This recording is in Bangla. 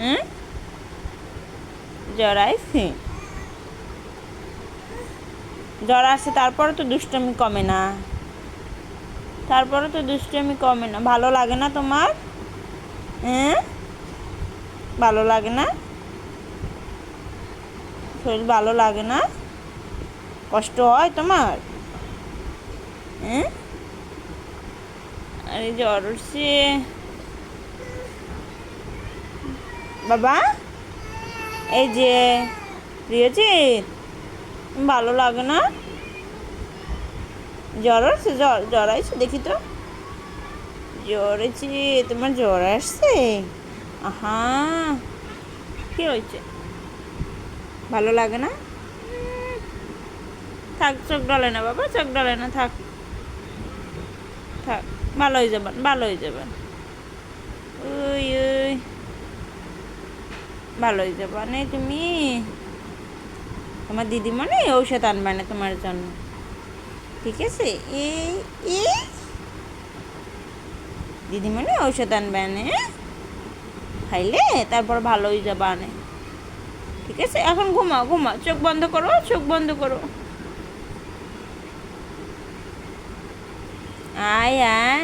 হ্যাঁ? জ্বর আইছে? জ্বর আসছে তারপরে তো দুষ্টমি কমে না। তারপরে তো দুষ্টমি কমে না। ভালো লাগে না তোমার? হ্যাঁ? ভালো লাগে না? শরীর ভালো লাগে না? কষ্ট হয় তোমার? হ্যাঁ? আরে জ্বর উঠছে। বাবা? এই যে, প্রিয়জিৎ, ভালো লাগে না? জ্বর আসছে জ্বর জ্বর আসছে দেখি তো। জ্বর হয়েছে, তোমার জ্বর আসছে? আহা, কি হয়েছে? ভালো লাগে না? থাক, চোখ ডলে না বাবা, চোখ ডলে না, থাক। থাক, ভালো হয়ে যাবেন, ভালো হয়ে যাবেন। ওই ভালো হয়ে যাবা নেই তুমি তোমার দিদিমণি ঔষধ আনবে না তোমার জন্য। ঠিক আছে? এই এই দিদিমণি ঔষধ আনবে না খাইলে তারপর ভালো হয়ে যাবা আনে ঠিক আছে? এখন ঘুমাও ঘুমাও। চোখ বন্ধ করো, চোখ বন্ধ করো। আয় আয়।